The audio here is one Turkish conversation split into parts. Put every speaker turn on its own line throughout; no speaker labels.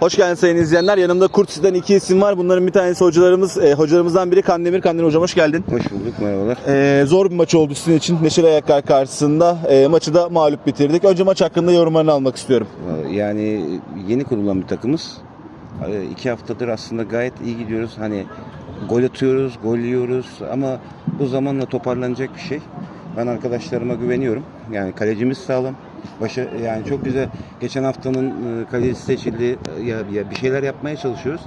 Hoş geldiniz sayın izleyenler. Yanımda Kurtisi'den iki isim var. Bunların bir tanesi hocalarımız, e, hocalarımızdan biri Kandemir. Kandemir hocam hoş geldin.
Hoş bulduk, merhabalar.
E, zor bir maç oldu sizin için. Neşeli Ayaklar karşısında e, maçı da mağlup bitirdik. Önce maç hakkında yorumlarını almak istiyorum.
Yani yeni kurulan bir takımız. Ee, İki haftadır aslında gayet iyi gidiyoruz. Hani gol atıyoruz, gol yiyoruz ama bu zamanla toparlanacak bir şey. Ben arkadaşlarıma güveniyorum. Yani kalecimiz sağlam. Başa, yani çok güzel. Geçen haftanın e, seçildi. Ya, ya bir şeyler yapmaya çalışıyoruz.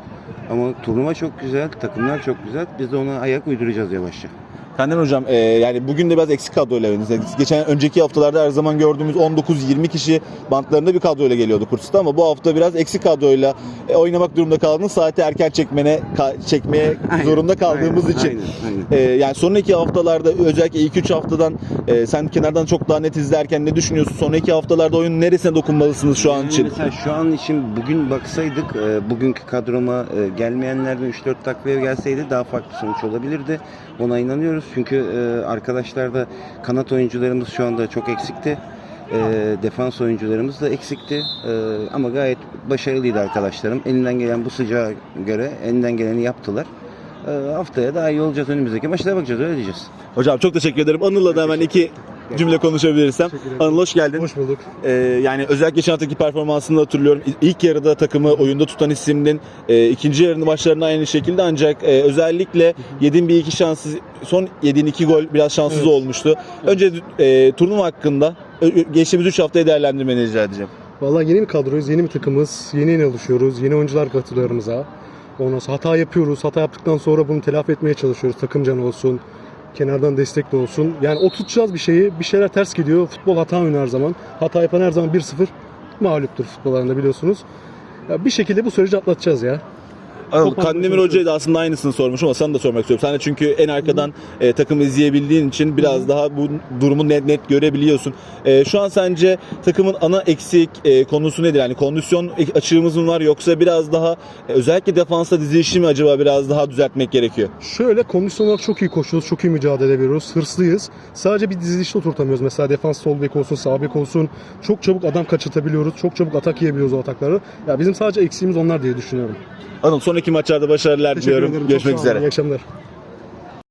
Ama turnuva çok güzel, takımlar çok güzel. Biz de ona ayak uyduracağız yavaşça.
Kandemir hocam e, yani bugün de biraz eksik kadroyla oynadınız. Geçen önceki haftalarda her zaman gördüğümüz 19-20 kişi bantlarında bir kadroyla geliyordu Kurtisi'de ama bu hafta biraz eksik kadroyla e, oynamak durumunda kaldınız. Saati erken çekmene ka- çekmeye
Aynen,
zorunda kaldığımız
aynen,
için.
aynen, aynen.
Ee, yani sonraki haftalarda özellikle ilk 3 haftadan e, sen kenardan çok daha net izlerken ne düşünüyorsun? Sonraki haftalarda oyunun neresine dokunmalısınız şu an
Yani
için?
Mesela şu an için bugün baksaydık e, bugünkü kadroma e, gelmeyenlerden 3-4 takviye gelseydi daha farklı sonuç olabilirdi. Buna inanıyoruz çünkü e, arkadaşlar da kanat oyuncularımız şu anda çok eksikti. E, defans oyuncularımız da eksikti. E, ama gayet başarılıydı arkadaşlarım. Elinden gelen bu sıcağa göre elinden geleni yaptılar. E, haftaya daha iyi olacağız önümüzdeki maçlara bakacağız öyle diyeceğiz.
Hocam çok teşekkür ederim. Anıl'la da hemen iki cümle konuşabilirsem. Anıl hoş geldin.
Hoş bulduk.
Ee, yani özellikle geçen haftaki performansını hatırlıyorum. İlk yarıda takımı oyunda tutan isimdin. Ee, ikinci yarının başlarında aynı şekilde ancak e, özellikle yediğin bir iki şanssız, son yediğin iki gol biraz şanssız
Evet.
olmuştu. Önce e, turnuva hakkında geçtiğimiz 3 haftayı değerlendirmeni rica edeceğim.
Vallahi yeni bir kadroyuz, yeni bir takımız, yeni yeni alışıyoruz, yeni oyuncular katılıyor aramıza. Ondan sonra hata yapıyoruz, hata yaptıktan sonra bunu telafi etmeye çalışıyoruz. Takımcan olsun, kenardan destek de olsun. Yani oturtacağız bir şeyi, bir şeyler ters gidiyor. Futbol hata oynar her zaman. Hata yapan her zaman 1-0 mağluptur futbol alanında biliyorsunuz. Ya bir şekilde bu süreci atlatacağız ya. Toparlamaya
Kandemir. Hoca'ya da aslında aynısını sormuş ama sana da sormak istiyorum. Sen de çünkü en arkadan e, takımı izleyebildiğin için biraz daha bu durumu net net görebiliyorsun. E, şu an sence takımın ana eksik e, konusu nedir? Yani kondisyon açığımız mı var yoksa biraz daha e, özellikle defansta dizilişi mi acaba biraz daha düzeltmek gerekiyor?
Şöyle kondisyon olarak çok iyi koşuyoruz, çok iyi mücadele ediyoruz, hırslıyız. Sadece bir dizilişte oturtamıyoruz. Mesela defans sol bek olsun, sağ bek olsun. Çok çabuk adam kaçırtabiliyoruz, çok çabuk atak yiyebiliyoruz o atakları. Ya bizim sadece eksiğimiz onlar diye düşünüyorum.
Anıl sonraki maçlarda başarılar diliyorum. Görüşmek üzere.
İyi akşamlar.